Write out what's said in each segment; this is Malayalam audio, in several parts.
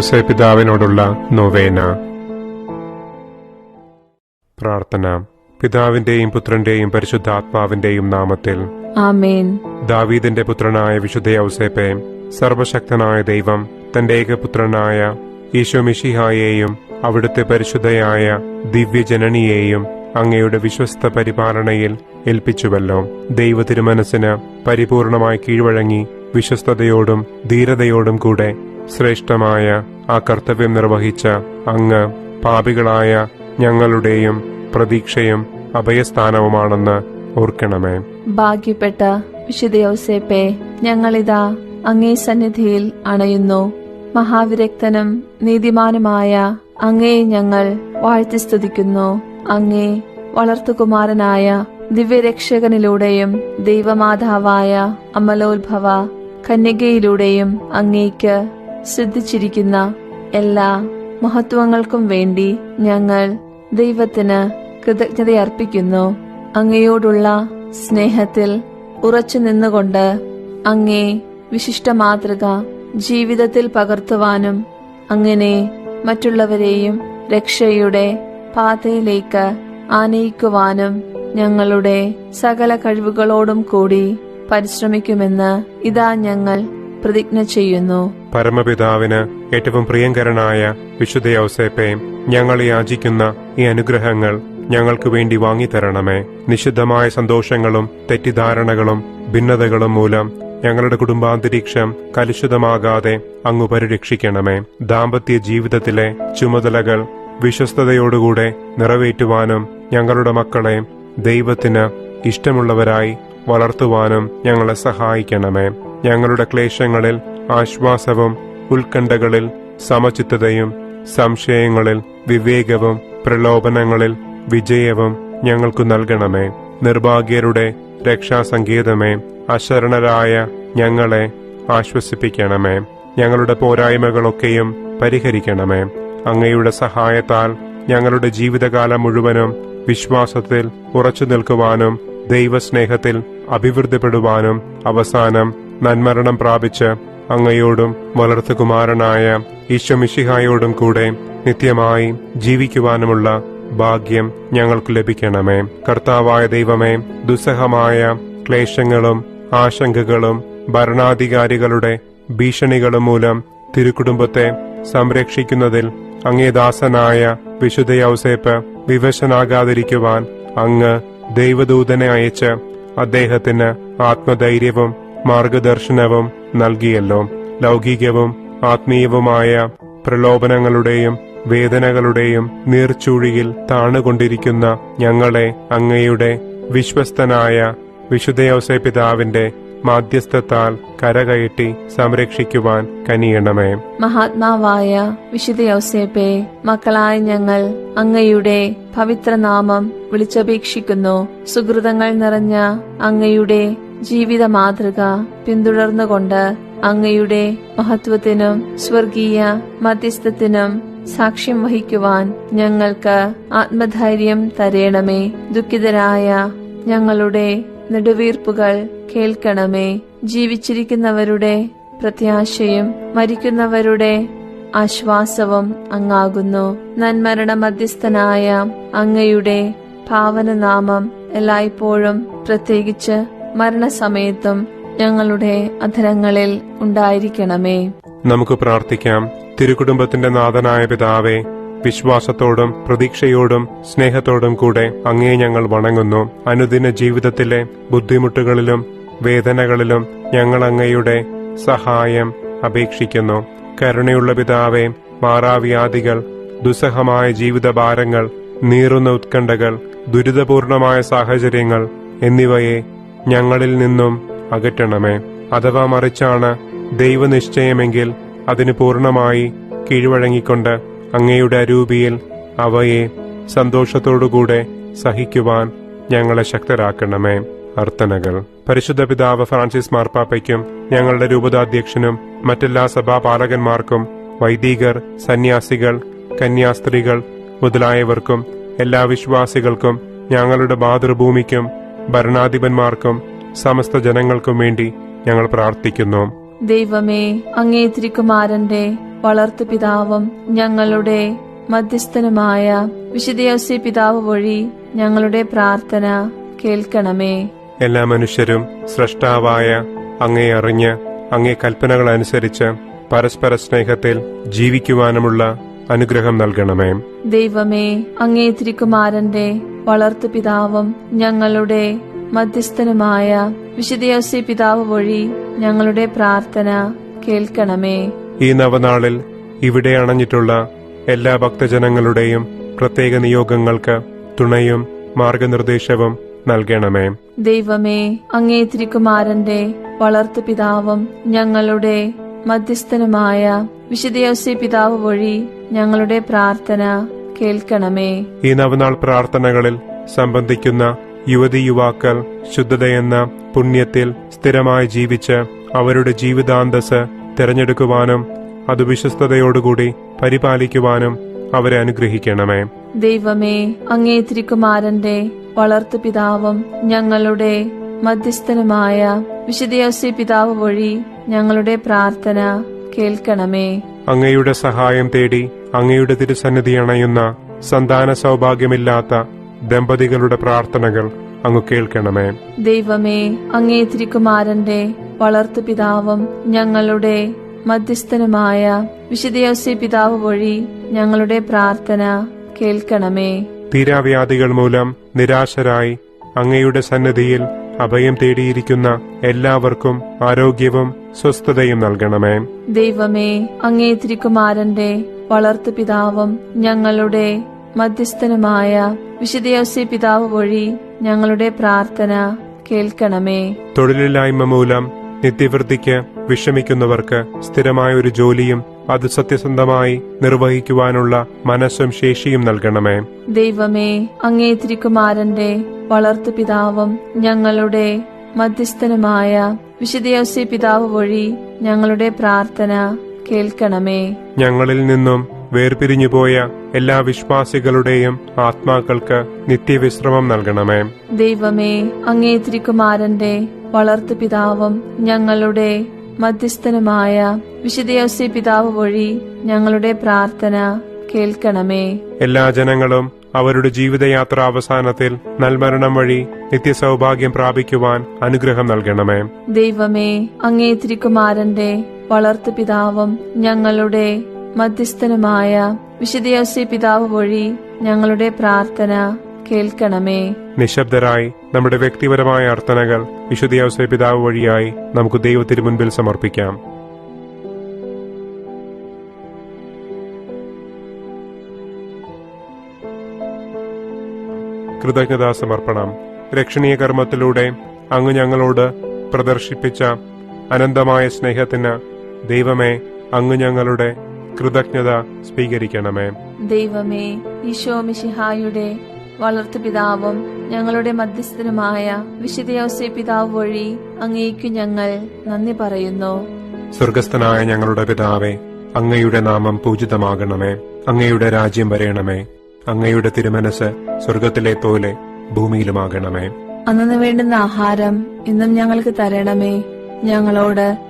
ഔസേ പിതാവിനോടുള്ള നൊവേന. പ്രാർത്ഥന. പിതാവിന്റെയും പുത്രന്റെയും പരിശുദ്ധാത്മാവിന്റെയും നാമത്തിൽ. ആമേൻ. ദാവീദിന്റെ പുത്രനായ വിശുദ്ധ ഔസേപ്പെ സർവശക്തനായ ദൈവം തന്റെ ഏകപുത്രനായ ഈശോ മിഷിഹായെയും അവിടുത്തെ പരിശുദ്ധയായ ദിവ്യജനനിയെയും അങ്ങയുടെ വിശ്വസ്ത പരിപാലനയിൽ ഏൽപ്പിച്ചുവല്ലോ. ദൈവ തിരുമനസ്സിന് പരിപൂർണമായി കീഴ്വഴങ്ങി വിശ്വസ്തയോടും ധീരതയോടും കൂടെ ശ്രേഷ്ഠമായ ആ കർത്തവ്യം നിർവഹിച്ച അങ്ങ് പാപികളായ ഞങ്ങളുടെയും പ്രതീക്ഷയും അഭയസ്ഥാനവുമാണെന്ന് ഓർക്കണമേ. ഭാഗ്യപ്പെട്ട വിശുദ്ധ യൗസേപ്പെ ഞങ്ങളിതാ അങ്ങേ സന്നിധിയിൽ അണയുന്നു. മഹാവിരക്തനും നീതിമാനുമായ അങ്ങേ ഞങ്ങൾ വാഴ്ത്തി സ്തുതിക്കുന്നു. അങ്ങേ വളർത്തുകുമാരനായ ദിവ്യരക്ഷകനിലൂടെയും ദൈവമാതാവായ അമലോത്ഭവ കന്യകയിലൂടെയും അങ്ങേക്ക് സിദ്ധിച്ചിരിക്കുന്ന എല്ലാ മഹത്വങ്ങൾക്കും വേണ്ടി ഞങ്ങൾ ദൈവത്തിന് കൃതജ്ഞതയർപ്പിക്കുന്നു. അങ്ങയോടുള്ള സ്നേഹത്തിൽ ഉറച്ചു നിന്നുകൊണ്ട് അങ്ങേ വിശിഷ്ട മാതൃക ജീവിതത്തിൽ പകർത്തുവാനും അങ്ങനെ മറ്റുള്ളവരെയും രക്ഷയുടെ പാതയിലേക്ക് ആനയിക്കുവാനും ഞങ്ങളുടെ സകല കഴിവുകളോടും കൂടി പരിശ്രമിക്കുമെന്ന് ഇതാ ഞങ്ങൾ പ്രതിജ്ഞ ചെയ്യുന്നു. പരമപിതാവിന് ഏറ്റവും പ്രിയങ്കരനായ വിശുദ്ധ ഔസേപ്പെ ഞങ്ങൾ യാചിക്കുന്ന ഈ അനുഗ്രഹങ്ങൾ ഞങ്ങൾക്ക് വേണ്ടി വാങ്ങിത്തരണമേ. നിഷിദ്ധമായ സന്തോഷങ്ങളും തെറ്റിദ്ധാരണകളും ഭിന്നതകളും മൂലം ഞങ്ങളുടെ കുടുംബാന്തരീക്ഷം കലുഷിതമാകാതെ അങ്ങ് പരിരക്ഷിക്കണമേ. ദാമ്പത്യ ജീവിതത്തിലെ ചുമതലകൾ വിശ്വസ്തയോടുകൂടെ നിറവേറ്റുവാനും ഞങ്ങളുടെ മക്കളെ ദൈവത്തിന് ഇഷ്ടമുള്ളവരായി വളർത്തുവാനും ഞങ്ങളെ സഹായിക്കണമേ. ഞങ്ങളുടെ ക്ലേശങ്ങളിൽ ആശ്വാസവും ഉത്കണ്ഠകളിൽ സമചിത്തതയും സംശയങ്ങളിൽ വിവേകവും പ്രലോഭനങ്ങളിൽ വിജയവും ഞങ്ങൾക്കു നൽകണമേ. നിർഭാഗ്യരുടെ രക്ഷാസങ്കേതമേ അശരണരായ ഞങ്ങളെ ആശ്വസിപ്പിക്കണമേ. ഞങ്ങളുടെ പോരായ്മകളൊക്കെയും പരിഹരിക്കണമേ. അങ്ങയുടെ സഹായത്താൽ ഞങ്ങളുടെ ജീവിതകാലം മുഴുവനും വിശ്വാസത്തിൽ ഉറച്ചു നിൽക്കുവാനും ദൈവസ്നേഹത്തിൽ അഭിവൃദ്ധിപ്പെടുവാനും അവസാനം നന്മരണം പ്രാപിച്ച് അങ്ങയോടും വളർത്തു കുമാരനായ ഈശ്വമിഷിഹായോടും കൂടെ നിത്യമായി ജീവിക്കുവാനുമുള്ള ഭാഗ്യം ഞങ്ങൾക്ക് ലഭിക്കണമേ. കർത്താവായ ദൈവമേ ദുസ്സഹമായ ക്ലേശങ്ങളും ആശങ്കകളും ഭരണാധികാരികളുടെ ഭീഷണികളും മൂലം തിരുക്കുടുംബത്തെ സംരക്ഷിക്കുന്നതിൽ അങ്ങേദാസനായ വിശുദ്ധ ഔസേപ്പ് വിവശനാകാതിരിക്കുവാൻ അങ്ങ് ദൈവദൂതനെ അയച്ച് അദ്ദേഹത്തിന് ആത്മധൈര്യവും മാർഗദർശനവും നൽകിയല്ലോ. ലൗകികവും ആത്മീയവുമായ പ്രലോഭനങ്ങളുടെയും വേദനകളുടെയും നീർച്ചൂഴിയിൽ താണുകൊണ്ടിരിക്കുന്ന ഞങ്ങളെ അങ്ങയുടെ വിശ്വസ്തനായ വിശുദ്ധയോസെ പിതാവിന്റെ മാധ്യസ്ഥത്താൽ കരകയറ്റി സംരക്ഷിക്കുവാൻ കനിയണമേ. മഹാത്മാവായ വിശുദ്ധ യൗസേപ്പെ മക്കളായ ഞങ്ങൾ അങ്ങയുടെ പവിത്രനാമം വിളിച്ചപേക്ഷിക്കുന്നു. സുഹൃതങ്ങൾ നിറഞ്ഞ അങ്ങയുടെ ജീവിത മാതൃക പിന്തുടർന്നുകൊണ്ട് അങ്ങയുടെ മഹത്വത്തിനും സ്വർഗീയ മധ്യസ്ഥത്തിനും സാക്ഷ്യം വഹിക്കുവാൻ ഞങ്ങൾക്ക് ആത്മധൈര്യം തരേണമേ. ദുഃഖിതരായ ഞങ്ങളുടെ നെടുവീർപ്പുകൾ കേൾക്കണമേ. ജീവിച്ചിരിക്കുന്നവരുടെ പ്രത്യാശയും മരിക്കുന്നവരുടെ ആശ്വാസവും അങ്ങാകുന്നു. നന്മരണ മധ്യസ്ഥനായ അങ്ങയുടെ ഭാവനനാമം എല്ലായ്പ്പോഴും പ്രത്യേകിച്ച് മരണസമയത്തും ഞങ്ങളുടെ അധരങ്ങളിൽ ഉണ്ടായിരിക്കണമേ. നമുക്ക് പ്രാർത്ഥിക്കാം. തിരുകുടുംബത്തിന്റെ നാഥനായ പിതാവേ വിശ്വാസത്തോടും പ്രതീക്ഷയോടും സ്നേഹത്തോടും കൂടെ അങ്ങേ ഞങ്ങൾ വണങ്ങുന്നു. അനുദിന ജീവിതത്തിലെ ബുദ്ധിമുട്ടുകളിലും വേദനകളിലും ഞങ്ങൾ അങ്ങയുടെ സഹായം അപേക്ഷിക്കുന്നു. കരുണയുള്ള പിതാവേ മാറാവ്യാധികൾ ദുസ്സഹമായ ജീവിതഭാരങ്ങൾ നീറുന്ന ഉത്കണ്ഠകൾ ദുരിതപൂർണമായ സാഹചര്യങ്ങൾ എന്നിവയെ ഞങ്ങളിൽ നിന്നും അകറ്റണമേ. അഥവാ മറിച്ചാണ് ദൈവനിശ്ചയമെങ്കിൽ അതിന് പൂർണമായി കീഴ്വഴങ്ങിക്കൊണ്ട് അങ്ങയുടെ അരൂപിയിൽ അവയെ സന്തോഷത്തോടുകൂടെ സഹിക്കുവാൻ ഞങ്ങളെ ശക്തരാക്കണമേ. അർത്ഥനകൾ. പരിശുദ്ധ പിതാവ് ഫ്രാൻസിസ് മാർപ്പാപ്പയ്ക്കും ഞങ്ങളുടെ രൂപതാധ്യക്ഷനും മറ്റെല്ലാ സഭാപാലകന്മാർക്കും വൈദികർ സന്യാസികൾ കന്യാസ്ത്രീകൾ മുതലായവർക്കും എല്ലാ വിശ്വാസികൾക്കും ഞങ്ങളുടെ മാതൃഭൂമിക്കും ഭരണാധിപന്മാർക്കും സമസ്ത ജനങ്ങൾക്കും വേണ്ടി ഞങ്ങൾ പ്രാർത്ഥിക്കുന്നു. ദൈവമേ അങ്ങേ തിരുക്കുമാരന്റെ വളർത്തു പിതാവും ഞങ്ങളുടെ മധ്യസ്ഥനുമായ വിശുദ്ധയോസി പിതാവ് വഴി ഞങ്ങളുടെ പ്രാർത്ഥന കേൾക്കണമേ. എല്ലാ മനുഷ്യരും സൃഷ്ടാവായ അങ്ങേ അറിഞ്ഞ് അങ്ങേ കൽപ്പനകൾ അനുസരിച്ച് പരസ്പര സ്നേഹത്തിൽ ജീവിക്കുവാനുമുള്ള അനുഗ്രഹം നൽകണമേ. ദൈവമേ അങ്ങേ തിരുക്കുമാരന്റെ വളർത്തു പിതാവും ഞങ്ങളുടെ മധ്യസ്ഥനുമായ വിശുദ്ധയോസി പിതാവ് വഴി ഞങ്ങളുടെ പ്രാർത്ഥന കേൾക്കണമേ. ഈ നവനാളിൽ ഇവിടെ അണഞ്ഞിട്ടുള്ള എല്ലാ ഭക്തജനങ്ങളുടെയും പ്രത്യേക നിയോഗങ്ങൾക്ക് തുണയും മാർഗനിർദ്ദേശവും നൽകണമേ. ദൈവമേ അങ്ങേ തിരുക്കുമാരന്റെ വളർത്തു പിതാവും ഞങ്ങളുടെ മധ്യസ്ഥനുമായ വിശുദ്ധയോസി പിതാവ് വഴി ഞങ്ങളുടെ പ്രാർത്ഥന കേൾക്കണമേ. ഈ നവനാൾ പ്രാർത്ഥനകളിൽ സംബന്ധിക്കുന്ന യുവതി യുവാക്കൾ ശുദ്ധതയെന്ന പുണ്യത്തിൽ സ്ഥിരമായി ജീവിച്ച് അവരുടെ ജീവിതാന്തസ് തിരഞ്ഞെടുക്കുവാനും അത് വിശ്വസ്തയോടുകൂടി പരിപാലിക്കുവാനും അവരെ അനുഗ്രഹിക്കണമേ. ദൈവമേ അങ്ങേ തിരുക്കുമാരന്റെ വളർത്തു പിതാവും ഞങ്ങളുടെ മധ്യസ്ഥനുമായ വിശുദ്ധയോസി പിതാവ് വഴി ഞങ്ങളുടെ പ്രാർത്ഥന കേൾക്കണമേ. അങ്ങയുടെ സഹായം തേടി അങ്ങയുടെ തിരുസന്നിധി അണയുന്ന സന്താന സൗഭാഗ്യമില്ലാത്ത ദമ്പതികളുടെ പ്രാർത്ഥനകൾ അങ്ങ് കേൾക്കണമേ. ദൈവമേ അങ്ങേ തിരുക്കുമാരന്റെ വളർത്തു പിതാവും ഞങ്ങളുടെ മധ്യസ്ഥനുമായ വിശുദ്ധയോസി പിതാവ് വഴി ഞങ്ങളുടെ പ്രാർത്ഥന കേൾക്കണമേ. തീരാവ്യാധികൾ മൂലം നിരാശരായി അങ്ങയുടെ സന്നിധിയിൽ അഭയം തേടിയിരിക്കുന്ന എല്ലാവർക്കും ആരോഗ്യവും സ്വസ്ഥതയും നൽകണമേ. ദൈവമേ അങ്ങേ തിരുക്കുമാരന്റെ വളർത്തു പിതാവും ഞങ്ങളുടെ മധ്യസ്ഥനുമായ വിശുദ്ധയോസി പിതാവ് വഴി ഞങ്ങളുടെ പ്രാർത്ഥന കേൾക്കണമേ. തൊഴിലില്ലായ്മ മൂലം നിത്യവൃത്തിക്ക് വിഷമിക്കുന്നവർക്ക് സ്ഥിരമായ ഒരു ജോലിയും അത് സത്യസന്ധമായി നിർവഹിക്കുവാനുള്ള മനസ്സും ശേഷിയും നൽകണമേ. ദൈവമേ അങ്ങേ തിരുക്കുമാരന്റെ വളർത്തു പിതാവും ഞങ്ങളുടെ മധ്യസ്ഥനുമായ വിശുദ്ധയോസി പിതാവ് വഴി ഞങ്ങളുടെ പ്രാർത്ഥന കേൾക്കണമേ. ഞങ്ങളിൽ നിന്നും വേർപിരിഞ്ഞുപോയ എല്ലാ വിശ്വാസികളുടെയും ആത്മാക്കൾക്ക് നിത്യവിശ്രമം നൽകണമേ. ദൈവമേ അങ്ങേ തിരുക്കുമാരന്റെ വളർത്തു പിതാവും ഞങ്ങളുടെ മധ്യസ്ഥനുമായ വിശുദ്ധയോസി പിതാവ് വഴി ഞങ്ങളുടെ പ്രാർത്ഥന കേൾക്കണമേ. എല്ലാ ജനങ്ങളും അവരുടെ ജീവിതയാത്ര അവസാനത്തിൽ നൽമരണം വഴി നിത്യസൗഭാഗ്യം പ്രാപിക്കുവാൻ അനുഗ്രഹം നൽകണമേ. ദൈവമേ അങ്ങേ തിരുക്കുമാരന്റെ വളർത്തു പിതാവും ഞങ്ങളുടെ മധ്യസ്ഥനുമായ വിശുദ്ധയോസി പിതാവ് വഴി ഞങ്ങളുടെ പ്രാർത്ഥന കേൾക്കണമേ. നിശബ്ദരായി നമ്മുടെ വ്യക്തിപരമായ അർത്ഥനകൾ വിശുദ്ധ പിതാവ് വഴിയായി നമുക്ക് ദൈവത്തിന് മുൻപിൽ സമർപ്പിക്കാം. കൃതജ്ഞതാ സമർപ്പണം രക്ഷണീയ കർമ്മത്തിലൂടെ അങ്ങ് ഞങ്ങളോട് പ്രദർശിപ്പിച്ച അനന്തമായ സ്നേഹത്തിന് ദൈവമേ അങ്ങ് ഞങ്ങളുടെ കൃതജ്ഞത സ്വീകരിക്കണമേ. ദൈവമേ ഈശോ മിഷിഹായുടെ വളർത്തു പിതാവും ഞങ്ങളുടെ മധ്യസ്ഥനുമായ വിശുദ്ധയോസെ പിതാവ് വഴി അങ്ങേക്കു ഞങ്ങൾ നന്ദി പറയുന്നു. സ്വർഗസ്ഥനായ ഞങ്ങളുടെ പിതാവേ അങ്ങയുടെ നാമം പൂജിതമാകണമേ. അങ്ങയുടെ രാജ്യം വരയണമേ അങ്ങയുടെ തിരുമനസ് സ്വർഗത്തിലെ പോലെ ഭൂമിയിലുമാകണമേ. അന്നു വേണ്ടുന്ന ആഹാരം ഇന്നും ഞങ്ങൾക്ക് തരണമേ. ഞങ്ങളോട്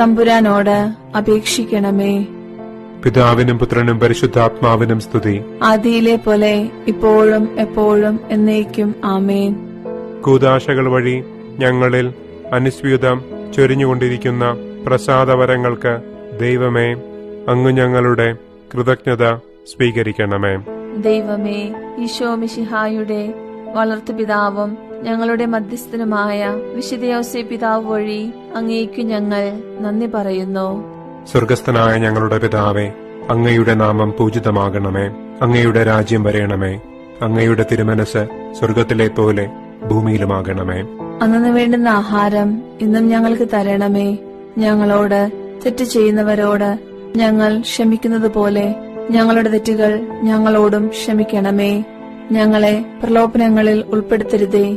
തമ്പുരാനോട് അപേക്ഷിക്കണമേ. പിതാവിനും പുത്രനും പരിശുദ്ധാത്മാവിനും സ്തുതി. ആദിയിലെ പോലെ ഇപ്പോഴും എപ്പോഴും എന്നേക്കും ആമേൻ. കൂതാശകൾ വഴി ഞങ്ങളിൽ അനുസ്യൂതം ചൊരിഞ്ഞുകൊണ്ടിരിക്കുന്ന പ്രസാദവരങ്ങൾക്ക് ദൈവമേ അങ്ങ് ഞങ്ങളുടെ കൃതജ്ഞത സ്വീകരിക്കണമേ. ദൈവമേ ഈശോ മിശിഹായുടെ വളർത്തു പിതാവും ഞങ്ങളുടെ മധ്യസ്ഥനുമായ വിശുദ്ധയോസെ പിതാവ് വഴി അങ്ങേക്കു ഞങ്ങൾ നന്ദി പറയുന്നു. സ്വർഗസ്ഥനായ ഞങ്ങളുടെ പിതാവേ അങ്ങയുടെ നാമം പൂജിതമാകണമേ. അങ്ങയുടെ രാജ്യം വരയണമേ അങ്ങയുടെ തിരുമനസ് സ്വർഗത്തിലെ പോലെ ഭൂമിയിലുമാകണമേ. അന്നു വേണ്ടുന്ന ആഹാരം ഇന്നും ഞങ്ങൾക്ക് തരണമേ. ഞങ്ങളോട് തെറ്റ് ചെയ്യുന്നവരോട് ഞങ്ങൾ ക്ഷമിക്കുന്നത് പോലെ ഞങ്ങളുടെ തെറ്റുകൾ ഞങ്ങളോടും ക്ഷമിക്കണമേ. ഞങ്ങളെ പ്രലോഭനങ്ങളിൽ ഉൾപ്പെടുത്തരുതേ.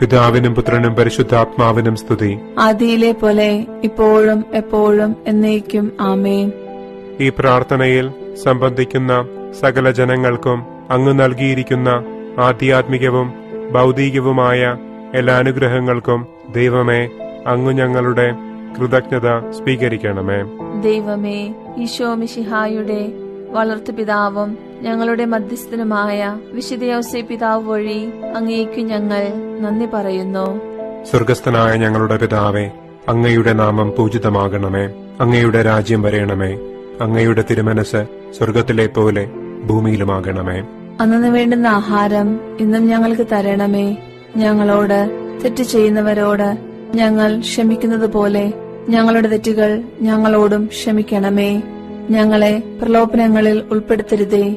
പിതാവിനും പുത്രനും പരിശുദ്ധാത്മാവിനും സ്തുതി. ആദിയിലെ പോലെ ഇപ്പോഴും എപ്പോഴും എന്നേക്കും ആമേൻ. ഈ പ്രാർത്ഥനയിൽ സംബന്ധിക്കുന്ന സകല ജനങ്ങൾക്കും അങ്ങ് നൽകിയിരിക്കുന്ന ആധ്യാത്മികവും ഭൗതികവുമായ എല്ലാ അനുഗ്രഹങ്ങൾക്കും ദൈവമേ അങ്ങ് ഞങ്ങളുടെ കൃതജ്ഞത സ്വീകരിക്കണമേ. ദൈവമേ ഈശോ മിഷിഹായുടെ വളർത്തുപിതാവും ഞങ്ങളുടെ മധ്യസ്ഥനുമായ വിശുദ്ധയോസെ പിതാവ് വഴി അങ്ങേക്കു ഞങ്ങൾ നന്ദി പറയുന്നു. സ്വർഗസ്ഥനായ ഞങ്ങളുടെ പിതാവേ അങ്ങയുടെ നാമം പൂജിതമാകണമേ. അങ്ങയുടെ രാജ്യം വരയണമേ അങ്ങയുടെ തിരുമനസ് സ്വർഗത്തിലെ പോലെ ഭൂമിയിലുമാകണമേ. അന്നു വേണ്ടുന്ന ആഹാരം ഇന്നും ഞങ്ങൾക്ക് തരണമേ. ഞങ്ങളോട് തെറ്റ് ചെയ്യുന്നവരോട് ഞങ്ങൾ ക്ഷമിക്കുന്നത് പോലെ ഞങ്ങളുടെ തെറ്റുകൾ ഞങ്ങളോടും ക്ഷമിക്കണമേ. ഞങ്ങളെ പ്രലോഭനങ്ങളിൽ ഉൾപ്പെടുത്തരുതേ.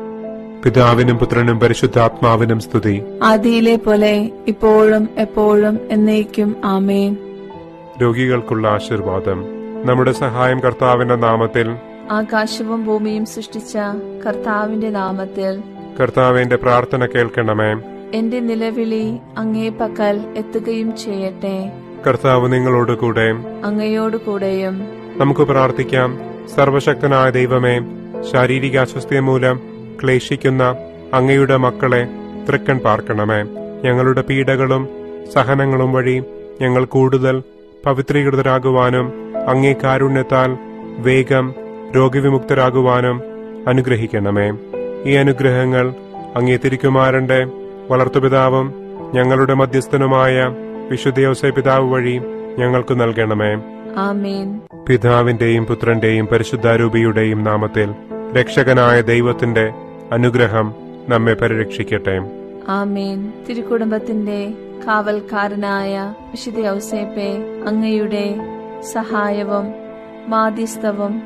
പിതാവിനും പുത്രനും പരിശുദ്ധാത്മാവിനും സ്തുതി. ആദിയിലെ പോലെ ഇപ്പോഴും എപ്പോഴും എന്നേക്കും ആമേൻ. രോഗികൾക്കുള്ള ആശീർവാദം. നമ്മുടെ സഹായം കർത്താവിന്റെ നാമത്തിൽ. ആകാശവും ഭൂമിയും സൃഷ്ടിച്ച കർത്താവിന്റെ നാമത്തിൽ. കർത്താവിന്റെ പ്രാർത്ഥന കേൾക്കണമേ. എന്റെ നിലവിളി അങ്ങേ പക്കൽ എത്തുകയും ചെയ്യട്ടെ. കർത്താവ് നിങ്ങളോട് കൂടെ. അങ്ങയോട് കൂടെയും. നമുക്ക് പ്രാർത്ഥിക്കാം. സർവശക്തനായ ദൈവമേ ശാരീരിക അസ്വസ്ഥ മൂലം ക്ലേശിക്കുന്ന അങ്ങയുടെ മക്കളെ തൃക്കൺ പാർക്കണമേ. ഞങ്ങളുടെ പീഡകളും സഹനങ്ങളും വഴി ഞങ്ങൾ കൂടുതൽ പവിത്രീകൃതരാകുവാനും അങ്ങേ കാരുണ്യത്താൽ വേഗം രോഗവിമുക്തരാകുവാനും അനുഗ്രഹിക്കണമേ. ഈ അനുഗ്രഹങ്ങൾ അങ്ങേ തിരുക്കുമാരന്റെ വളർത്തുപിതാവും ഞങ്ങളുടെ മധ്യസ്ഥനുമായ വിശുദ്ധയോസെ പിതാവ് വഴി ഞങ്ങൾക്ക് നൽകണമേ. പിതാവിന്റെയും പുത്രന്റെയും പരിശുദ്ധാരൂപിയുടെയും നാമത്തിൽ രക്ഷകനായ ദൈവത്തിന്റെ അനുഗ്രഹം നമ്മെ പരിരക്ഷിക്കട്ടെ. ആമേൻ. തിരുക്കുടുംബത്തിന്റെ കാവൽക്കാരനായ വിശുദ്ധ ഔസേപ്പെ അങ്ങയുടെ സഹായവും മാധ്യസ്ഥവും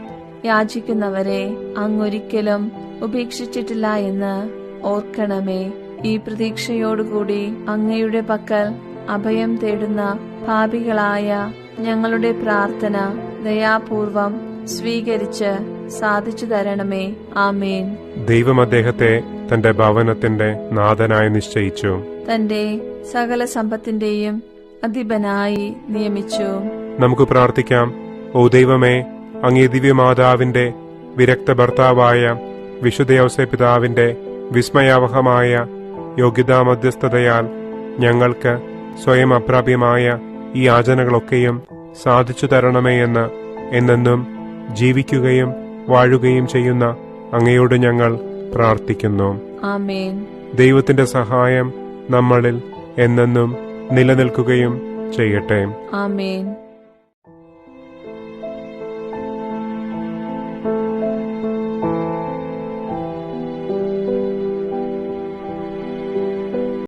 യാചിക്കുന്നവരെ അങ്ങൊരിക്കലും ഉപേക്ഷിച്ചിട്ടില്ല എന്ന് ഓർക്കണമേ. ഈ പ്രതീക്ഷയോടുകൂടി അങ്ങയുടെ പക്കൽ അഭയം തേടുന്ന പാപികളായ ഞങ്ങളുടെ പ്രാർത്ഥന ദയാപൂർവം സ്വീകരിച്ച് സാധിച്ചു തരണമേ. ആമേൻ. ദൈവം അദ്ദേഹത്തെ തന്റെ ഭവനത്തിന്റെ നാഥനായി നിശ്ചയിച്ചു. തന്റെ സകല സമ്പത്തിന്റെയും അധിപനായി നിയമിച്ചു. നമുക്ക് പ്രാർത്ഥിക്കാം. ഓ ദൈവമേ അങ്ങേ ദിവ്യമാതാവിന്റെ വിരക്ത ഭർത്താവായ വിശുദ്ധ പിതാവിന്റെ വിസ്മയാവഹമായ യോഗ്യതാ മധ്യസ്ഥതയാൽ ഞങ്ങൾക്ക് സ്വയം അപ്രാപ്യമായ ഈ ആചനകളൊക്കെയും സാധിച്ചു തരണമേ എന്ന് എന്നെന്നും ജീവിക്കുകയും വാഴുകയും ചെയ്യുന്ന അങ്ങയോട് ഞങ്ങൾ പ്രാർത്ഥിക്കുന്നു. ദൈവത്തിന്റെ സഹായം നമ്മളിൽ എന്നെന്നും നിലനിൽക്കുകയും ചെയ്യട്ടെ. ആമേൻ.